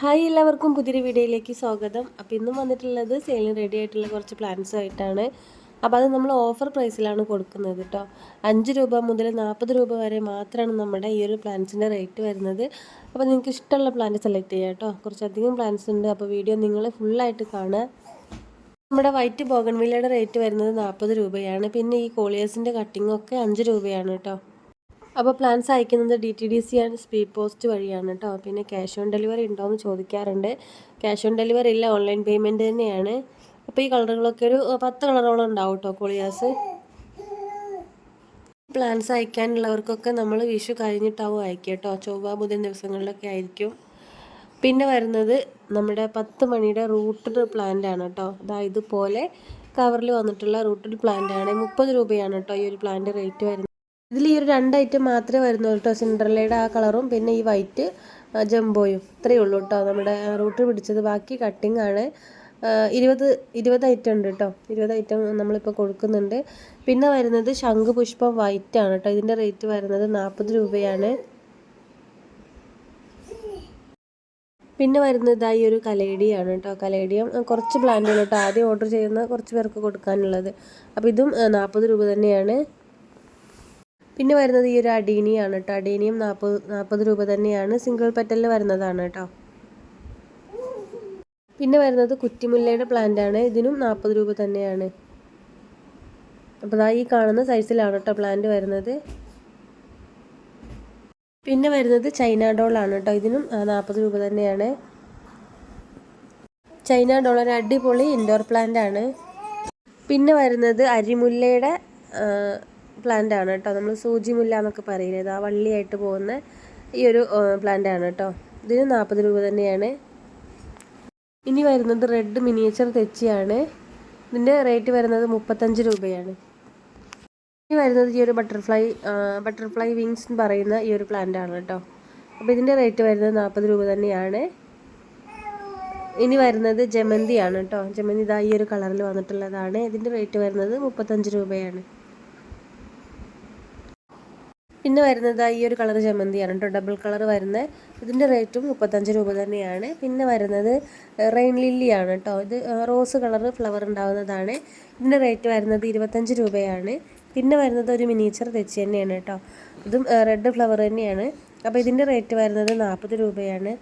Hi എല്ലാവർക്കും പുതിയൊരു വീഡിയോയിലേക്ക് സ്വാഗതം. അപ്പോൾ ഇന്നും വന്നിട്ടുള്ളത് സെയിലിന് റെഡി ആയിട്ടുള്ള കുറച്ച് പ്ലാൻസ് ആയിട്ടാണ്. അപ്പോൾ അത് നമ്മൾ ഓഫർ പ്രൈസിലാണ് കൊടുക്കുന്നത് കേട്ടോ അഞ്ച് രൂപ മുതൽ നാൽപ്പത് രൂപ വരെ മാത്രമാണ് നമ്മുടെ ഈ ഒരു പ്ലാൻസിന്റെ റേറ്റ് വരുന്നത്. അപ്പോൾ നിങ്ങൾക്ക് ഇഷ്ടമുള്ള പ്ലാന്റ് സെലക്ട് ചെയ്യാം കേട്ടോ കുറച്ചധികം പ്ലാൻസ് ഉണ്ട്. അപ്പോൾ വീഡിയോ നിങ്ങൾ ഫുള്ളായിട്ട് കാണുക. നമ്മുടെ വൈറ്റ് ബോഗൺവില്ലയുടെ റേറ്റ് വരുന്നത് നാൽപ്പത് രൂപയാണ്. പിന്നെ ഈ കോളിയേഴ്സിന്റെ കട്ടിങ്ങൊക്കെ അഞ്ച് രൂപയാണ് കേട്ടോ അപ്പോൾ പ്ലാൻസ് അയക്കുന്നത് D T D C and speed post വഴിയാണ് കേട്ടോ പിന്നെ ക്യാഷ് ഓൺ ഡെലിവറി ഉണ്ടോ എന്ന് ചോദിക്കാറുണ്ട്. ക്യാഷ് ഓൺ ഡെലിവറി ഇല്ല ഓൺലൈൻ പേയ്മെന്റ് തന്നെയാണ്. അപ്പോൾ ഈ കളറുകളൊക്കെ ഒരു പത്ത് കളറോളം ഉണ്ടാവും കേട്ടോ കൊളിയാസ് പ്ലാൻസ് അയക്കാനുള്ളവർക്കൊക്കെ നമ്മൾ വിഷു കഴിഞ്ഞിട്ടാവും അയക്കുക കേട്ടോ ചൊവ്വ ബുധൻ ദിവസങ്ങളിലൊക്കെ ആയിരിക്കും. പിന്നെ വരുന്നത് നമ്മുടെ പത്ത് മണിയുടെ റൂട്ടഡ് പ്ലാന്റ് ആണ് കേട്ടോ അതായത് ഇതുപോലെ കവറിൽ വന്നിട്ടുള്ള റൂട്ടഡ് പ്ലാന്റ് ആണ്. മുപ്പത് രൂപയാണ് കേട്ടോ ഈ ഒരു പ്ലാന്റ് റേറ്റ് വരുന്നത്. ഇതിൽ ഈ ഒരു രണ്ട് ഐറ്റം മാത്രമേ വരുന്നുള്ളൂ കേട്ടോ. സിൻഡ്രലയുടെ ആ കളറും പിന്നെ ഈ വൈറ്റ് ജംബോയും ഇത്രയേ ഉള്ളൂ കേട്ടോ. നമ്മുടെ റൂട്ട് പിടിച്ചത്. ബാക്കി കട്ടിംഗ് ആണ്. ഇരുപത് ഇരുപത് ഐറ്റം ഉണ്ട് കേട്ടോ. ഇരുപത് ഐറ്റം നമ്മളിപ്പോൾ കൊടുക്കുന്നുണ്ട്. പിന്നെ വരുന്നത് ശംഖുപുഷ്പം വൈറ്റ് ആണ് കേട്ടോ. ഇതിന്റെ റേറ്റ് വരുന്നത് നാൽപ്പത് രൂപയാണ്. പിന്നെ വരുന്നത് ഈ ഒരു കലേഡിയാണ് കേട്ടോ. കലേഡിയം കുറച്ച് പ്ലാന്റുകൾ കേട്ടോ. ആദ്യം ഓർഡർ ചെയ്യുന്ന കുറച്ച് പേർക്ക് കൊടുക്കാനുള്ളത്. അപ്പോൾ ഇതും നാൽപ്പത് രൂപ തന്നെയാണ്. പിന്നെ വരുന്നത് ഈ ഒരു അടീനിയാണ് കേട്ടോ അടീനിയും നാൽപ്പത് നാൽപ്പത് രൂപ തന്നെയാണ് സിംഗിൾ പെറ്റലിൽ വരുന്നതാണ് കേട്ടോ പിന്നെ വരുന്നത് കുറ്റിമുല്ലയുടെ പ്ലാന്റ് ആണ്. ഇതിനും നാൽപ്പത് രൂപ തന്നെയാണ്. അപ്പോൾ ഈ കാണുന്ന സൈസിലാണ് കേട്ടോ പ്ലാന്റ് വരുന്നത്. പിന്നെ വരുന്നത് ചൈന ഡോളാണ് കേട്ടോ ഇതിനും നാൽപ്പത് രൂപ തന്നെയാണ്. ചൈന ഡോളർ അടിപൊളി ഇൻഡോർ പ്ലാന്റ് ആണ്. പിന്നെ വരുന്നത് അരിമുല്ലയുടെ പ്ലാന്റ് ആണ് കേട്ടോ. നമ്മൾ സൂചി മുല്ല എന്നൊക്കെ പറയുന്നത്. ആ വള്ളിയായിട്ട് പോകുന്ന ഈ ഒരു പ്ലാന്റ് ആണ് കേട്ടോ. ഇതിന് നാൽപ്പത് രൂപ തന്നെയാണ്. ഇനി വരുന്നത് റെഡ് മിനിയേച്ചർ തെച്ചിയാണ്. ഇതിന്റെ റേറ്റ് വരുന്നത് മുപ്പത്തഞ്ച് രൂപയാണ്. ഇനി വരുന്നത് ഈ ഒരു ബട്ടർഫ്ലൈ ബട്ടർഫ്ലൈ വിങ്സ് എന്ന് പറയുന്ന ഈ ഒരു പ്ലാന്റ് ആണ് കേട്ടോ. അപ്പോൾ ഇതിന്റെ റേറ്റ് വരുന്നത് നാൽപ്പത് രൂപ തന്നെയാണ്. ഇനി വരുന്നത് ജമന്തിയാണ് കേട്ടോ. ജമന്തി ഇതാ ഈ ഒരു കളറിൽ വന്നിട്ടുള്ളതാണ്. ഇതിന്റെ റേറ്റ് വരുന്നത് മുപ്പത്തഞ്ച് രൂപയാണ്. പിന്നെ വരുന്നത് ഈ ഒരു കളർ ജമന്തിയാണ്. കേട്ടോ ഡബിൾ കളർ വരുന്നത് ഇതിന്റെ റേറ്റും മുപ്പത്തഞ്ച് രൂപ തന്നെയാണ്. പിന്നെ വരുന്നത് റെയിൻ ലില്ലിയാണ് കേട്ടോ ഇത് റോസ് കളർ ഫ്ലവർ ഉണ്ടാവുന്നതാണ്. ഇതിന്റെ റേറ്റ് വരുന്നത് ഇരുപത്തഞ്ച് രൂപയാണ്. പിന്നെ വരുന്നത് ഒരു മിനിയേച്ചർ തെച്ചി തന്നെയാണ് കേട്ടോ ഇതും റെഡ് ഫ്ലവർ തന്നെയാണ്. അപ്പോൾ ഇതിന്റെ റേറ്റ് വരുന്നത് നാൽപ്പത് രൂപയാണ്.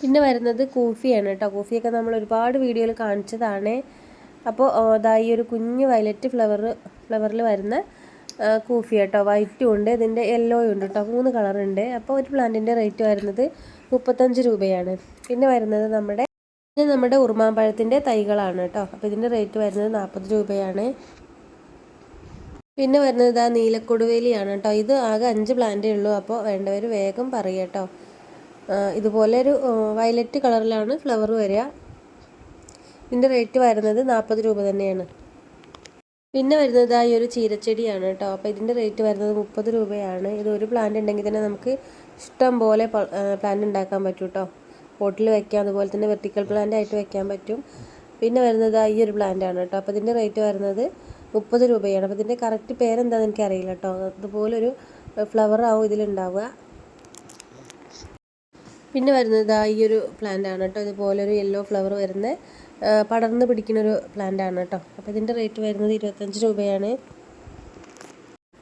പിന്നെ വരുന്നത് കൂഫിയാണ് കേട്ടോ കൂഫിയൊക്കെ നമ്മൾ ഒരുപാട് വീഡിയോയിൽ കാണിച്ചതാണ്. അപ്പോൾ അതാ ഈ ഒരു കുഞ്ഞ് വയലറ്റ് ഫ്ലവർ ഫ്ലവറിൽ വരുന്ന കൂഫി കേട്ടോ. വൈറ്റും ഉണ്ട് ഇതിന്റെ യെല്ലോയും ഉണ്ട് കേട്ടോ. മൂന്ന് കളറുണ്ട് അപ്പോൾ ഒരു പ്ലാന്റിന്റെ റേറ്റ് വരുന്നത് മുപ്പത്തഞ്ച് രൂപയാണ്. പിന്നെ വരുന്നത് നമ്മുടെ ഇത് നമ്മുടെ ഉറുമാമ്പഴത്തിന്റെ തൈകളാണ് കേട്ടോ. അപ്പോൾ ഇതിന്റെ റേറ്റ് വരുന്നത് നാൽപ്പത് രൂപയാണ്. പിന്നെ വരുന്നത് ആ നീലക്കൊടുവേലിയാണ് കേട്ടോ. ഇത് ആകെ അഞ്ച് പ്ലാന്റേ ഉള്ളൂ. അപ്പോൾ വേണ്ടവർ വേഗം പറയുക കേട്ടോ. ഇതുപോലെ ഒരു വയലറ്റ് കളറിലാണ് ഫ്ലവർ വരിക. ഇതിന്റെ റേറ്റ് വരുന്നത് നാൽപ്പത് രൂപ തന്നെയാണ്. പിന്നെ വരുന്നത് ഈ ഒരു ചീരച്ചെടിയാണ് കേട്ടോ. അപ്പോൾ ഇതിന്റെ റേറ്റ് വരുന്നത് മുപ്പത് രൂപയാണ്. ഇത് ഒരു പ്ലാന്റ് ഉണ്ടെങ്കിൽ തന്നെ നമുക്ക് ഇഷ്ടം പോലെ പ്ലാന്റ് ഉണ്ടാക്കാൻ പറ്റും കേട്ടോ പോട്ടിൽ വെക്കാം അതുപോലെ തന്നെ വെർട്ടിക്കൽ പ്ലാന്റ് ആയിട്ട് വെക്കാൻ പറ്റും. പിന്നെ വരുന്നത് ഈ ഒരു പ്ലാന്റ് ആണ് കേട്ടോ അപ്പോൾ ഇതിന്റെ റേറ്റ് വരുന്നത് മുപ്പത് രൂപയാണ്. അപ്പോൾ ഇതിന്റെ കറക്റ്റ് പേരെന്താണെന്ന് എനിക്കറിയില്ല കേട്ടോ അതുപോലൊരു ഫ്ലവർ ആവും ഇതിലുണ്ടാവുക. പിന്നെ വരുന്നത് ഈ ഒരു പ്ലാന്റ് ആണ് കേട്ടോ ഇതുപോലൊരു യെല്ലോ ഫ്ലവർ വരുന്ന പടർന്ന് പിടിക്കുന്നൊരു പ്ലാന്റ് ആണ് കേട്ടോ. അപ്പോൾ ഇതിന്റെ റേറ്റ് വരുന്നത് ഇരുപത്തഞ്ച് രൂപയാണ്.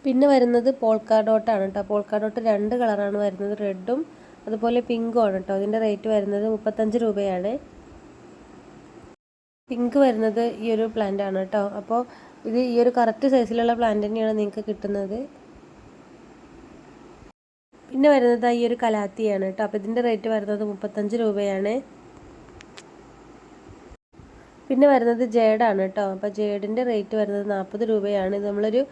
പിന്നെ വരുന്നത് പോൾക്കാഡോട്ടാണ് കേട്ടോ. പോൾക്കാഡോട്ട് രണ്ട് കളറാണ് വരുന്നത്. റെഡും അതുപോലെ പിങ്കും ആണ് കേട്ടോ. അതിന്റെ റേറ്റ് വരുന്നത് മുപ്പത്തഞ്ച് രൂപയാണ്. പിങ്ക് വരുന്നത് ഈ ഒരു പ്ലാന്റ് ആണ് കേട്ടോ. അപ്പോൾ ഇത് ഈ ഒരു കറക്റ്റ് സൈസിലുള്ള പ്ലാന്റ് തന്നെയാണ് നിങ്ങൾക്ക് കിട്ടുന്നത്. പിന്നെ വരുന്നത് ഈ ഒരു കലാത്തിയാണ് കേട്ടോ. അപ്പോൾ ഇതിന്റെ റേറ്റ് വരുന്നത് മുപ്പത്തഞ്ച് രൂപയാണ്. പിന്നെ വരുന്നത് ജേഡാണ് കേട്ടോ. അപ്പോൾ ജേഡിന്റെ റേറ്റ് വരുന്നത് നാൽപ്പത് രൂപയാണ്. ഇത് നമ്മളൊരു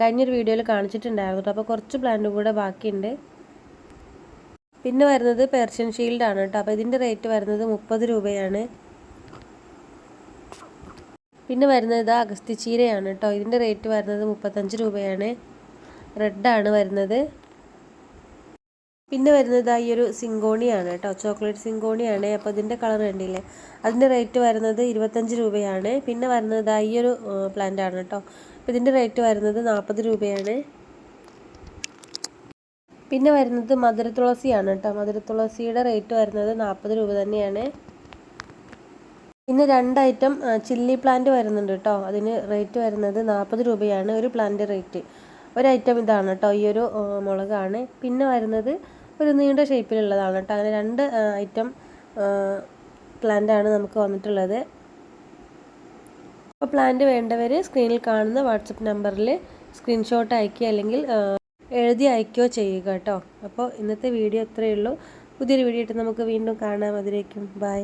കഴിഞ്ഞൊരു വീഡിയോയിൽ കാണിച്ചിട്ടുണ്ടായിരുന്നു കേട്ടോ. അപ്പോൾ കുറച്ച് പ്ലാന്റും കൂടെ ബാക്കിയുണ്ട്. പിന്നെ വരുന്നത് പെർഷ്യൻ ഷീൽഡാണ് കേട്ടോ. അപ്പോൾ ഇതിന്റെ റേറ്റ് വരുന്നത് മുപ്പത് രൂപയാണ്. പിന്നെ വരുന്നത് അഗസ്തി ചീരയാണ് കേട്ടോ. ഇതിന്റെ റേറ്റ് വരുന്നത് മുപ്പത്തഞ്ച് രൂപയാണ്. റെഡാണ് വരുന്നത്. പിന്നെ വരുന്നത് ഈ ഒരു സിങ്കോണിയാണ് കേട്ടോ. ചോക്ലേറ്റ് സിങ്കോണിയാണ്. അപ്പോൾ ഇതിന്റെ കളർ കണ്ടില്ലേ? അതിന്റെ റേറ്റ് വരുന്നത് ഇരുപത്തഞ്ച് രൂപയാണ്. പിന്നെ വരുന്നത് ഈ ഒരു പ്ലാന്റ് ആണ് കേട്ടോ. അപ്പോൾ ഇതിന്റെ റേറ്റ് വരുന്നത് നാൽപ്പത് രൂപയാണ്. പിന്നെ വരുന്നത് മധുര തുളസിയാണ് കേട്ടോ. മധുര തുളസിയുടെ റേറ്റ് വരുന്നത് നാൽപ്പത് രൂപ തന്നെയാണ്. പിന്നെ രണ്ട് ഐറ്റം ചില്ലി പ്ലാന്റ് വരുന്നുണ്ട് കേട്ടോ. അതിന് റേറ്റ് വരുന്നത് നാൽപ്പത് രൂപയാണ് ഒരു പ്ലാന്റ് റേറ്റ് ഒരു ഐറ്റം ഇതാണ് കേട്ടോ. ഈ ഒരു മുളകാണ്. പിന്നെ വരുന്നത് ഒരു നീണ്ട ഷേപ്പിലുള്ളതാണ് കേട്ടോ. അങ്ങനെ രണ്ട് ഐറ്റം പ്ലാന്റ് ആണ് നമുക്ക് വന്നിട്ടുള്ളത്. അപ്പോൾ പ്ലാന്റ് വേണ്ടവർ സ്ക്രീനിൽ കാണുന്ന വാട്സപ്പ് നമ്പറിൽ സ്ക്രീൻഷോട്ട് അയക്കുക അല്ലെങ്കിൽ എഴുതി അയക്കുകയോ ചെയ്യുക കേട്ടോ. അപ്പോൾ ഇന്നത്തെ വീഡിയോ ഇത്രയേ ഉള്ളൂ. പുതിയൊരു വീഡിയോ ആയിട്ട് നമുക്ക് വീണ്ടും കാണാം. അതിലേക്കും ബൈ